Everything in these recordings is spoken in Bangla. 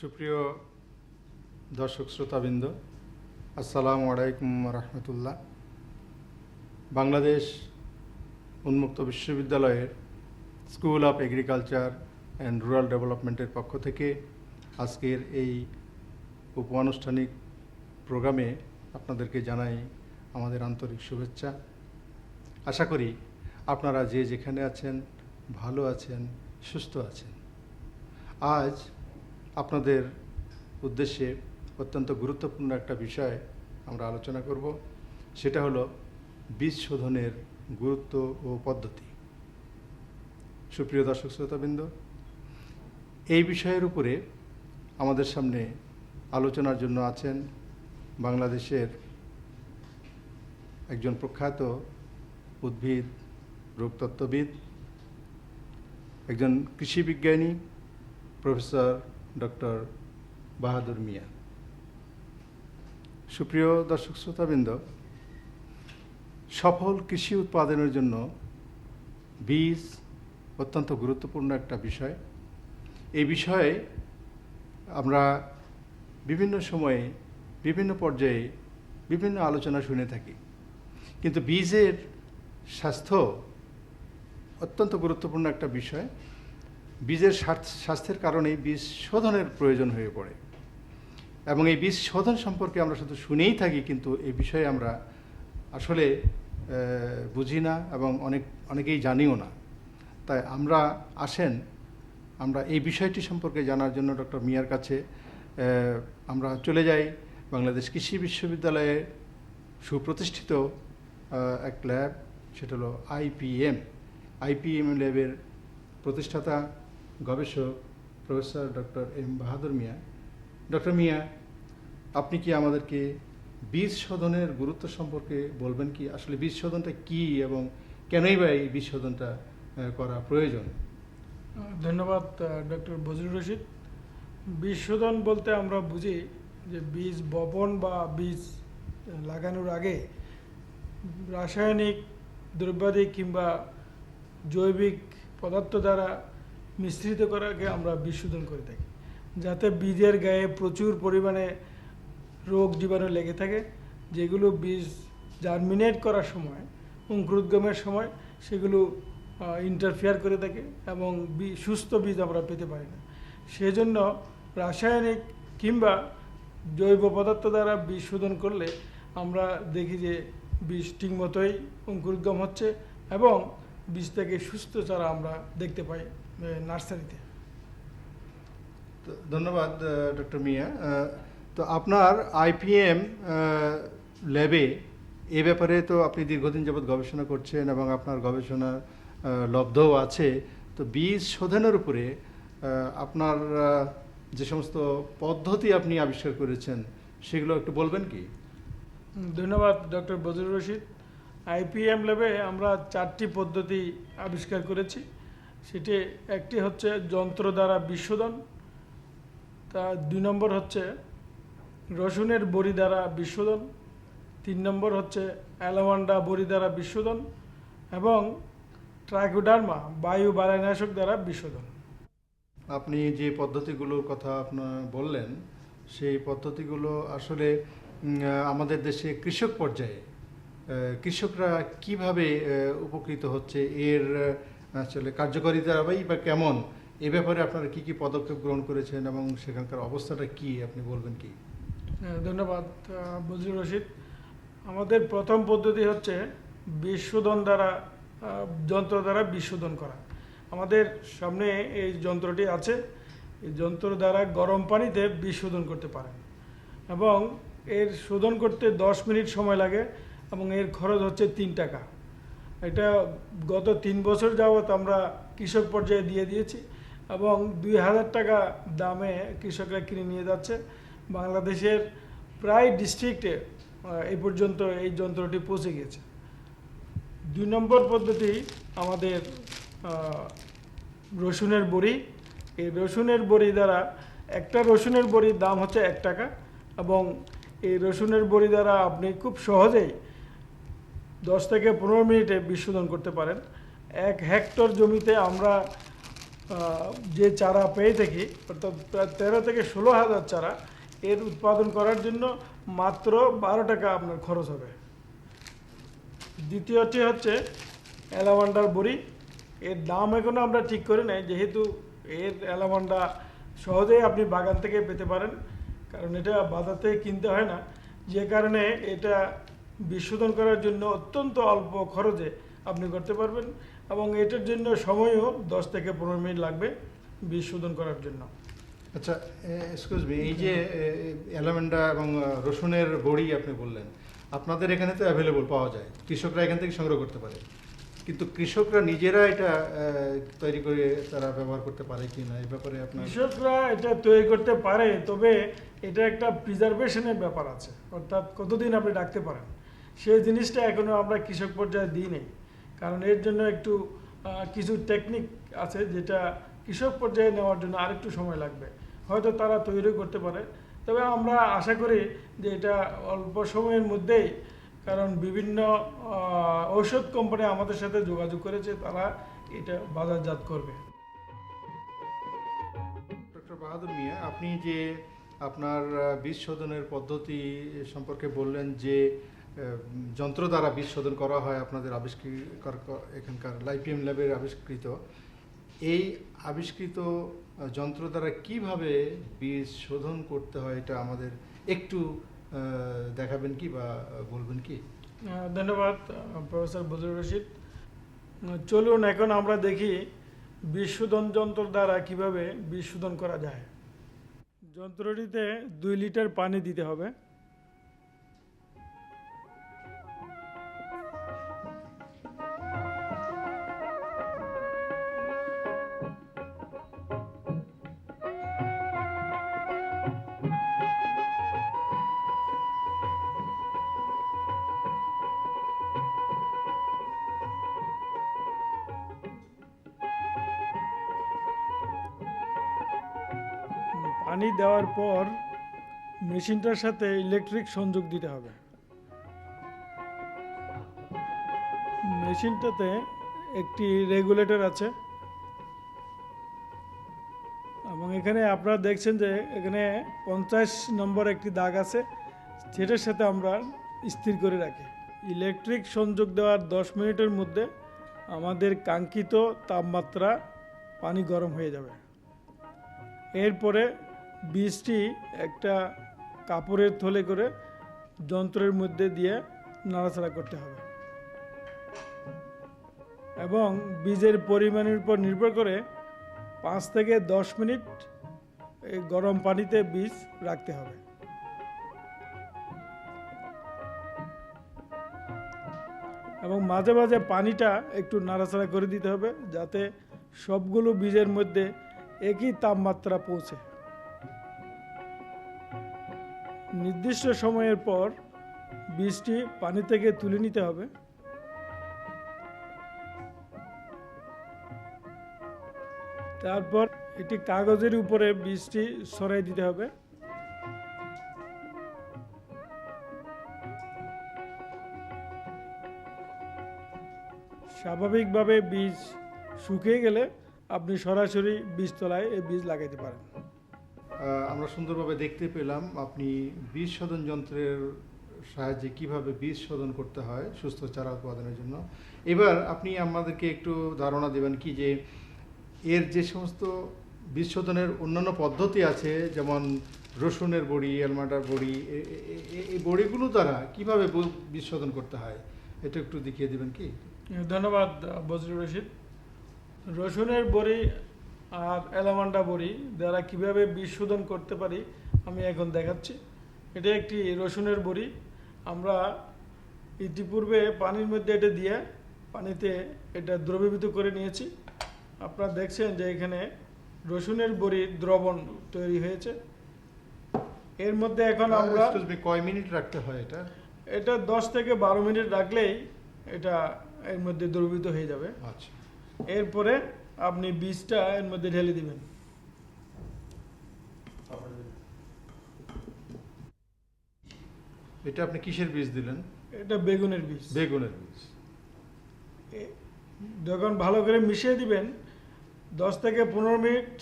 সুপ্রিয় দর্শক শ্রোতাবৃন্দ, আসসালামু আলাইকুম রহমতুল্লাহ। বাংলাদেশ উন্মুক্ত বিশ্ববিদ্যালয়ের school of agriculture and rural ডেভেলপমেন্টের পক্ষ থেকে আজকের এই উপ-আনুষ্ঠানিক প্রোগ্রামে আপনাদেরকে জানাই আমাদের আন্তরিক শুভেচ্ছা। আশা করি আপনারা যে যেখানে আছেন, ভালো আছেন, সুস্থ আছেন। আজ আপনাদের উদ্দেশ্যে অত্যন্ত গুরুত্বপূর্ণ একটা বিষয় আমরা আলোচনা করব। সেটা হলো বীজ শোধনের গুরুত্ব ও পদ্ধতি। সুপ্রিয় দর্শক শ্রোতাবৃন্দ, এই বিষয়ের উপরে আমাদের সামনে আলোচনার জন্য আছেন বাংলাদেশের একজন প্রখ্যাত উদ্ভিদ, রোগতত্ত্ববিদ, একজন কৃষি বিজ্ঞানী প্রফেসর ডক্টর বাহাদুর মিয়া। সুপ্রিয় দর্শক শ্রোতাবৃন্দ, সফল কৃষি উৎপাদনের জন্য বীজ অত্যন্ত গুরুত্বপূর্ণ একটা বিষয়। এই বিষয়ে আমরা বিভিন্ন সময়ে বিভিন্ন পর্যায়ে বিভিন্ন আলোচনা শুনে থাকি। কিন্তু বীজের স্বাস্থ্য অত্যন্ত গুরুত্বপূর্ণ একটা বিষয়। বীজের স্বাস্থ্যের কারণেই বীজ শোধনের প্রয়োজন হয়ে পড়ে। এবং এই বীজ শোধন সম্পর্কে আমরা শুধু শুনেই থাকি, কিন্তু এই বিষয়ে আমরা আসলে বুঝি না এবং অনেক অনেকেই জানিও না। তাই আমরা আসেন, আমরা এই বিষয়টি সম্পর্কে জানার জন্য ডক্টর মিয়ার কাছে আমরা চলে যাই বাংলাদেশ কৃষি বিশ্ববিদ্যালয়ে সুপ্রতিষ্ঠিত এক ল্যাব, সেটা হলো আইপিএম আইপিএম ল্যাবের প্রতিষ্ঠাতা গবেষক professor doctor M Bahadur Mia. Doctor Mia, আপনি কি আমাদেরকে বীজ শোধনের গুরুত্ব সম্পর্কে বলবেন কি? আসলে বীজ শোধনটা কী এবং কেনই বা এই বীজ শোধনটা করা প্রয়োজন? ধন্যবাদ ডক্টর বজরুল রশিদ। বীজ শোধন বলতে আমরা বুঝি যে বীজ বপন বা বীজ লাগানোর আগে রাসায়নিক দ্রব্যাদি কিংবা জৈবিক পদার্থ দ্বারা মিশ্রিত করাকে আমরা বীজ শোধন করে থাকি। যাতে বীজের গায়ে প্রচুর পরিমাণে রোগ জীবাণু লেগে থাকে, যেগুলো বীজ জার্মিনেট করার সময়, অঙ্কুরোদ্গমের সময়, সেগুলো ইন্টারফেয়ার করে থাকে এবং সুস্থ বীজ আমরা পেতে পারি না। সেজন্য রাসায়নিক কিংবা জৈব পদার্থ দ্বারা বীজ শোধন করলে আমরা দেখি যে বীজ ঠিকমতোই অঙ্কুরোদ্গম হচ্ছে এবং বীজ থেকে সুস্থ চারা আমরা দেখতে পাই। নার্সারিতে। তো ধন্যবাদ ডক্টর মিয়া। তো আপনার আইপিএম ল্যাবে এ ব্যাপারে তো আপনি দীর্ঘদিন যাবৎ গবেষণা করছেন এবং আপনার গবেষণা লব্ধও আছে। তো বীজ শোধনের উপরে আপনার যে সমস্ত পদ্ধতি আপনি আবিষ্কার করেছেন সেগুলো একটু বলবেন কি? ধন্যবাদ ডক্টর বজরুর রশিদ। আইপিএম ল্যাবে আমরা চারটি পদ্ধতি আবিষ্কার করেছি। সেটি একটি হচ্ছে যন্ত্র দ্বারা বিশোধন, তা দুই নম্বর হচ্ছে রসুনের বড়ি দ্বারা বিশোধন, তিন নম্বর হচ্ছে অ্যালামান্ডা বড়ি দ্বারা বিশোধন এবং ট্রাইকোডার্মা, বায়ু বালাইনাশক দ্বারা বিশোধন। আপনি যে পদ্ধতিগুলোর কথা আপনার বললেন, সেই পদ্ধতিগুলো আসলে আমাদের দেশে কৃষক পর্যায়ে কৃষকরা কীভাবে উপকৃত হচ্ছে? এর আসলে কার্যকারিতাই বা কেমন? এ ব্যাপারে আপনারা কি কি পদক্ষেপ গ্রহণ করেছেন এবং সেখানকার অবস্থাটা কি? আপনি বলবেন কি? হ্যাঁ, ধন্যবাদ আহ, বজরুর রশিদ। আমাদের প্রথম পদ্ধতি হচ্ছে বিশোধন দ্বারা যন্ত্র দ্বারা বিশোধন করা। আমাদের সামনে এই যন্ত্রটি আছে। এই যন্ত্র দ্বারা গরম পানিতে বিশোধন করতে পারেন এবং এর শোধন করতে দশ মিনিট সময় লাগে এবং এর খরচ হচ্ছে তিন টাকা। এটা গত তিন বছর যাবৎ আমরা কৃষক পর্যায়ে দিয়ে দিয়েছি এবং দুই হাজার টাকা দামে কৃষকরা কিনে নিয়ে যাচ্ছে। বাংলাদেশের প্রায় ডিস্ট্রিক্টে এই পর্যন্ত এই যন্ত্রটি পৌঁছে গেছে। দুই নম্বর পদ্ধতি আমাদের রসুনের বড়ি। এই রসুনের বড়ি দ্বারা একটা রসুনের বড়ির দাম হচ্ছে এক টাকা এবং এই রসুনের বড়ি দ্বারা আপনি খুব সহজেই দশ থেকে পনেরো মিনিটে বিশোধন করতে পারেন। এক হেক্টর জমিতে আমরা যে চারা পেয়ে থাকি, অর্থাৎ তেরো থেকে ষোলো হাজার চারা, এর উৎপাদন করার জন্য মাত্র বারো টাকা আপনার খরচ হবে। দ্বিতীয়টি হচ্ছে অ্যালামান্ডার বড়ি। এর দাম এখনও আমরা ঠিক করি নাই, যেহেতু এর অ্যালামান্ডা সহজেই আপনি বাগান থেকে পেতে পারেন, কারণ এটা বাজার থেকে কিনতে হয় না। যে কারণে এটা বিশোধন করার জন্য অত্যন্ত অল্প খরচে আপনি করতে পারবেন এবং এটার জন্য সময়ও দশ থেকে পনেরো মিনিট লাগবে বিশোধন করার জন্য। আচ্ছা এক্সকিউজ মি এই যে অ্যালামেন্ডা এবং রসুনের বড়ি আপনি বললেন আপনাদের এখানে তো অ্যাভেলেবল পাওয়া যায় কৃষকরা এখান থেকে সংগ্রহ করতে পারে। কিন্তু কৃষকরা নিজেরা এটা তৈরি করে তারা ব্যবহার করতে পারে কি না? এই ব্যাপারে আপনার কৃষকরা এটা তৈরি করতে পারে তবে এটা একটা প্রিজার্ভেশনের ব্যাপার আছে অর্থাৎ কতদিন আপনি ডাকতে পারেন? সেই জিনিসটা এখনও আমরা কৃষক পর্যায়ে দিই নেই। কারণ এর জন্য একটু কিছু টেকনিক আছে যেটা কৃষক পর্যায়ে নেওয়ার জন্য আরেকটু সময় লাগবে। হয়তো তারা তৈরি করতে পারে। তবে আমরা আশা করি যে এটা অল্প সময়ের মধ্যেই, কারণ বিভিন্ন ঔষধ কোম্পানি আমাদের সাথে যোগাযোগ করেছে, তারা এটা বাজারজাত করবে। ডক্টর বাহাদুর মিয়া, আপনি যে আপনার বীজ শোধনের পদ্ধতি সম্পর্কে বললেন যে যন্ত্র দ্বারা বীজ শোধন করা হয় আপনাদের আবিষ্কার এখানকার লাইপিএম ল্যাবের আবিষ্কৃত। এই আবিষ্কৃত যন্ত্র দ্বারা কীভাবে বীজ শোধন করতে হয় এটা আমাদের একটু দেখাবেন কি বা বলবেন কি? ধন্যবাদ প্রফেসর বজরুর রশিদ। চলুন এখন আমরা দেখি বিশোধন যন্ত্র দ্বারা কীভাবে বিশোধন করা যায়। যন্ত্রটিতে দুই লিটার পানি দিতে হবে। পানি দেওয়ার পর মেশিনটার সাথে ইলেকট্রিক সংযোগ দিতে হবে। মেশিনটাতে একটি রেগুলেটর আছে। এবং এখানে আপনারা দেখছেন যে এখানে পঞ্চাশ নম্বর একটি দাগ আছে সেটার সাথে আমরা স্থির করে রাখি। ইলেকট্রিক সংযোগ দেওয়ার দশ মিনিটের মধ্যে আমাদের কাঙ্ক্ষিত তাপমাত্রা পানি গরম হয়ে যাবে। এরপরে বীজটি একটা কাপড়ের থলে করে যন্ত্রের মধ্যে দিয়ে নাড়াচাড়া করতে হবে। এবং বীজের পরিমাণের উপর নির্ভর করে পাঁচ থেকে দশ মিনিট এই গরম পানিতে বীজ রাখতে হবে। এবং মাঝে মাঝে পানিটা একটু নাড়াচাড়া করে দিতে হবে যাতে সবগুলো বীজের মধ্যে একই তাপমাত্রা পৌঁছে। নির্দিষ্ট সময়ের পর বীজটি পানি থেকে তুলে নিতে হবে। তারপর একটি কাগজের উপরে বীজটি সরাই দিতে হবে। স্বাভাবিকভাবে বীজ শুকিয়ে গেলে আপনি সরাসরি বীজতলায় এই বীজ লাগাইতে পারেন। আমরা সুন্দরভাবে দেখতে পেলাম আপনি বীজ শোধন যন্ত্রের সাহায্যে কীভাবে বীজ শোধন করতে হয় সুস্থ চারা উৎপাদনের জন্য। এবার আপনি আমাদেরকে একটু ধারণা দেবেন কি যে এর যে সমস্ত বীজ শোধনের অন্যান্য পদ্ধতি আছে, যেমন রসুনের বড়ি, এলমাটার বড়ি এই বড়িগুলো দ্বারা কীভাবে বীজ শোধন করতে হয়, এটা একটু দেখিয়ে দেবেন কি? ধন্যবাদ বজরুল রশিদ। রসুনের বড়ি আর এলামান্ডা বড়ি দ্বারা কীভাবে বীজ শোধন করতে পারি আমি এখন দেখাচ্ছি। এটা একটি রসুনের বড়ি। আমরা ইতিপূর্বে পানির মধ্যে এটা দিয়ে পানিতে এটা দ্রবীভূত করে নিয়েছি। আপনারা দেখছেন যে এখানে রসুনের বড়ির দ্রবণ তৈরি হয়েছে। এর মধ্যে এখন আমরা কয় মিনিট রাখতে হয় এটা? এটা দশ থেকে বারো মিনিট রাখলেই এটা এর মধ্যে দ্রবীভূত হয়ে যাবে। আচ্ছা। এরপরে আপনি বীজটা এর মধ্যে ঢেলে দিবেন। এটা আপনি কিসের বীজ দিলেন? এটা বেগুনের বীজ। বেগুনের বীজ। যখন ভালো করে মিশিয়ে দিবেন দশ থেকে পনেরো মিনিট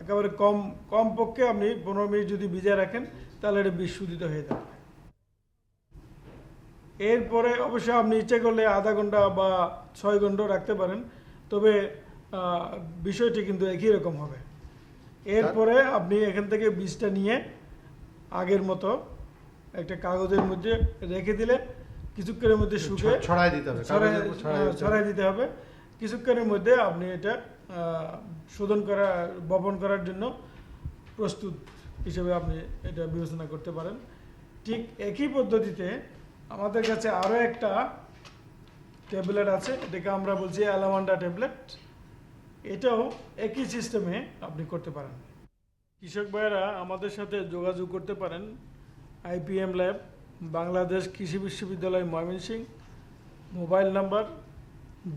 একেবারে কম কম পক্ষে আপনি পনেরো মিনিট যদি ভিজে রাখেন তাহলে এটা বীজ শুদ্ধিত হয়ে যাবে। এরপরে অবশ্য আপনি ইচ্ছে করলে আধা ঘণ্টা বা ছয় ঘণ্টা রাখতে পারেন। তবে বিষয়টি কিন্তু একই রকম হবে। এরপরে আপনি এখান থেকে বীজটা নিয়ে আগের মতো একটা কাগজের মধ্যে রেখে দিলে কিছুক্ষণের মধ্যে শুকে ছ- দিতে হবে ছড়াই হ্যাঁ, দিতে হবে। ছড়াই দিতে হবে। কিছুক্ষণের মধ্যে আপনি এটা আহ, শোধন করা বপন করার জন্য প্রস্তুত হিসেবে আপনি এটা বিবেচনা করতে পারেন। ঠিক একই পদ্ধতিতে আমাদের কাছে আরও একটা ট্যাবলেট আছে, এটাকে আমরা বলছি অ্যালামান্ডা ট্যাবলেট। এটাও একই সিস্টেমে আপনি করতে পারেন। কৃষক ভাইয়েরা আমাদের সাথে যোগাযোগ করতে পারেন। আইপিএম ল্যাব, বাংলাদেশ কৃষি বিশ্ববিদ্যালয় Mymensingh. Mobile number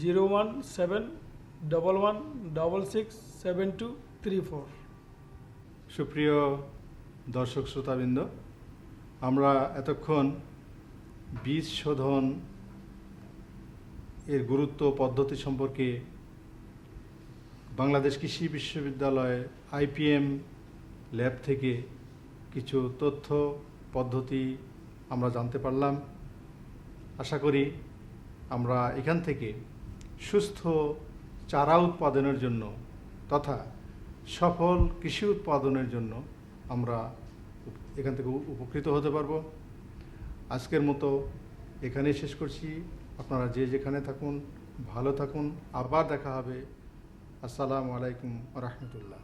zero one seven double one double six seven two three four. সুপ্রিয় দর্শক, শ্রোতাবৃন্দ, আমরা এতক্ষণ বীজ শোধন এর গুরুত্ব পদ্ধতি সম্পর্কে বাংলাদেশ কৃষি বিশ্ববিদ্যালয় আইপিএম ল্যাব থেকে কিছু তথ্য, পদ্ধতি আমরা জানতে পারলাম। আশা করি আমরা এখান থেকে সুস্থ চারা উৎপাদনের জন্য তথা সফল কৃষি উৎপাদনের জন্য আমরা এখান থেকে উপকৃত হতে পারব। আজকের মতো এখানেই শেষ করছি। আপনারা যে যেখানে থাকুন ভালো থাকুন আবার দেখা হবে। আসসালামু আলাইকুম রহমতুল্লাহ।